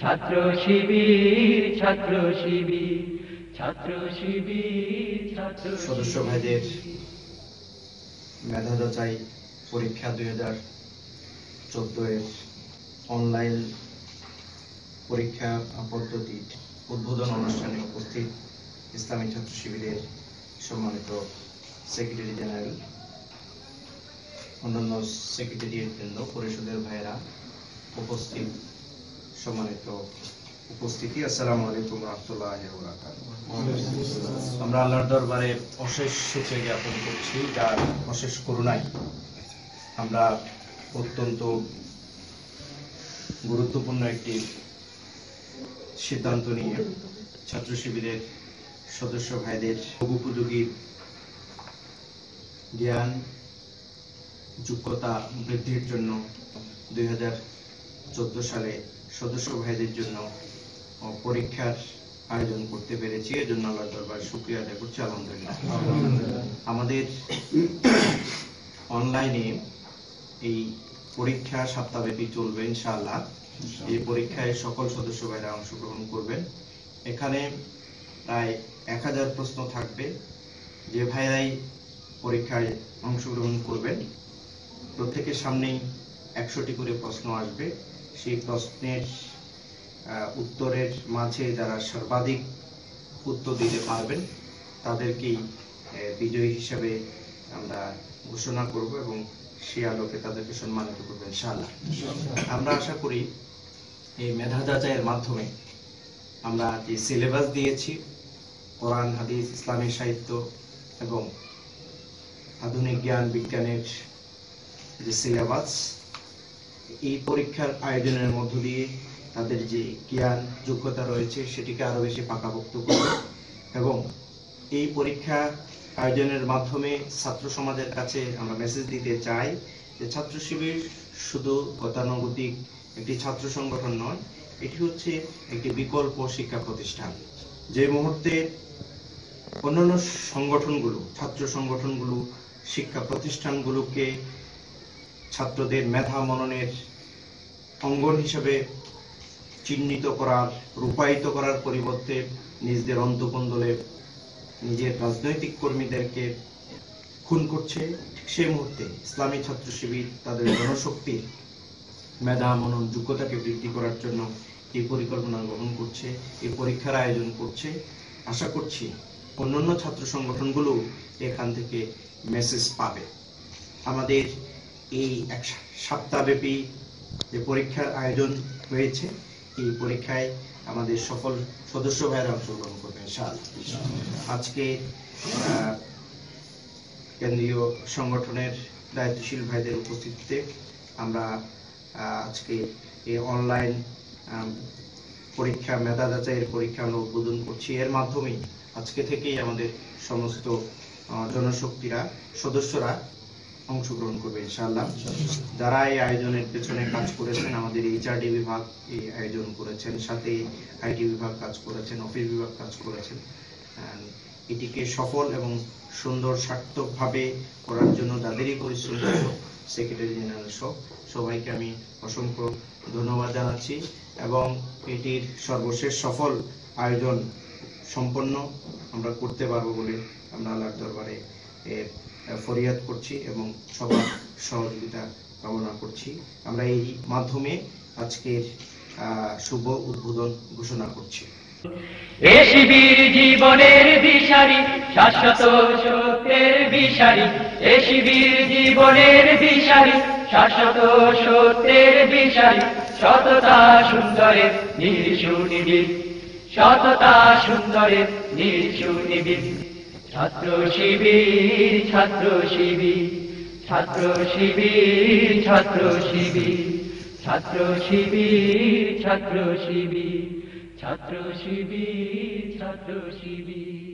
ছাত্র শিবির ছাত্র শিবির ছাত্র শিবির, ছাত্র সদস্য ভাইদের মেধা যাচাই পরীক্ষা দুই হাজার চোদ্দ এর অনলাইন পরীক্ষা পদ্ধতি উদ্বোধন অনুষ্ঠানে উপস্থিত ইসলামী ছাত্র শিবিরের সম্মানিত সেক্রেটারি জেনারেল অন্যান্য সেক্রেটারিয়েট বৃন্দ, পরিষদের ভাইয়েরা উপস্থিত। সম্মানিত উপস্থিতি। আসসালামু আলাইকুম রহমতুল্লাহ আমরা আল্লাহর দরবারে অশেষ সুখে জ্ঞাপন করছি যার অশেষ করুণায় আমরা অত্যন্ত গুরুত্বপূর্ণ একটি সিদ্ধান্ত নিয়ে ছাত্র শিবিরের সদস্য ভাইদের উপযোগী জ্ঞান, যোগ্যতা বৃদ্ধির জন্য দুই হাজার চোদ্দ সালে সদস্য ভাইদের জন্য পরীক্ষার আয়োজন করতে পেরেছি। এর জন্য আল্লাহ দরবার শুক্রিয়া আদায় করছি আলহামদুলিল্লাহ। আমাদের অনলাইনে এই পরীক্ষা সপ্তাহব্যাপী চলবে ইনশাআল্লাহ। এই পরীক্ষায় সকল সদস্য ভাইরা অংশগ্রহণ করবেন। এখানে প্রায় এক হাজার প্রশ্ন থাকবে। যে ভাইরাই পরীক্ষায় অংশগ্রহণ করবেন প্রত্যেকের সামনেই একশোটি করে প্রশ্ন আসবে। সেই প্রশ্নের উত্তরের মাঝে যারা সর্বাধিক উত্তর দিতে পারবেন, তাদেরকেই বিজয়ী হিসেবে আমরা ঘোষণা করব এবং সে আলোকে তাদেরকে সম্মানিত করব ইনশাআল্লাহ। আমরা আশা করি এই মেধা যাচাইয়ের মাধ্যমে আমরা যে সিলেবাস দিয়েছি, কোরআন, হাদিস, ইসলামী সাহিত্য এবং আধুনিক জ্ঞান বিজ্ঞানের যে সিলেবাস এই পরীক্ষার আয়োজনের মধ্য দিয়ে তাদের যে জ্ঞান, যোগ্যতা রয়েছে, সেটিকে আরও বেশি পাকাপোক্ত করবে। এবং এই পরীক্ষা আয়োজনের মাধ্যমে ছাত্র সমাজের কাছে আমরা মেসেজ দিতে চাই যে ছাত্র শিবির শুধু গতানুগতিক একটি ছাত্র সংগঠন নয়, এটি হচ্ছে একটি বিকল্প শিক্ষা প্রতিষ্ঠান। যে মুহূর্তে অন্যান্য সংগঠনগুলো, ছাত্র সংগঠনগুলো, শিক্ষা প্রতিষ্ঠানগুলোকে ছাত্রদের মেধা মননের অঙ্গন হিসেবে চিহ্নিত করার, রূপায়িত করার পরিবর্তে নিজেদের অন্তকন্দলে নিজের রাজনৈতিক কর্মীদেরকে খুন করছে। ঠিক সেই মুহূর্তে ইসলামী ছাত্র শিবির তাদের জনশক্তির মেধা মনন যোগ্যতাকে বৃদ্ধি করার জন্য এই পরিকল্পনা গ্রহণ করছে এই পরীক্ষার আয়োজন করছে। আশা করছি অন্যান্য ছাত্র সংগঠনগুলো এখান থেকে মেসেজ পাবে। আমাদের এই এক সপ্তাহব্যাপী যে পরীক্ষার আয়োজন হয়েছে, এই পরীক্ষায় আমাদের সকল সদস্য ভাইয়েরা অংশগ্রহণ করবেন সাল আজকে কেন্দ্রীয় সংগঠনের দায়িত্বশীল ভাইদের উপস্থিতিতে আমরা আজকে এই অনলাইন পরীক্ষা, মেধা যাচাইয়ের পরীক্ষা আমরা উদ্বোধন করছি। এর মাধ্যমেই আজকে থেকেই আমাদের সমস্ত জনশক্তিরা, সদস্যরা অংশগ্রহণ করবে, ইনশাআল্লাহ। যারা এই আয়োজনের পেছনে কাজ করেছেন, আমাদের এইচআরডি বিভাগ এই আয়োজন করেছেন, সাথে আইটি বিভাগ কাজ করেছেন, অফিস বিভাগ কাজ করেছেন। এটিকে সফল এবং সুন্দর, সার্থকভাবে করার জন্য যাদেরই পরিশ্রম সেক্রেটারি জেনারেল সহ, সবাইকে আমি অসংখ্য ধন্যবাদ জানাচ্ছি এবং এটির সর্বশেষ সফল আয়োজন সম্পন্ন আমরা করতে পারব বলে আমরা আল্লাহর দরবারে ফরিয়াদ করছি এবং সবার সহযোগিতা কামনা করছি। আমরা এই মাধ্যমে আজকের শুভ উদ্বোধন ঘোষণা করছি। জীবনের দিশারি শাশ্বত সত্যের বিশারি এ জীবনের দিশারি শাশ্বত সত্যের বিশারি সততা সুন্দরের নির্সুনিবিদ সততা সুন্দরের ছাত্র শিবির ছাত্র শিবির ছাত্র শিবির ছাত্র শিবির ছাত্র শিবির ছাত্র শিবির ছাত্র শিবির ছাত্র শিবির।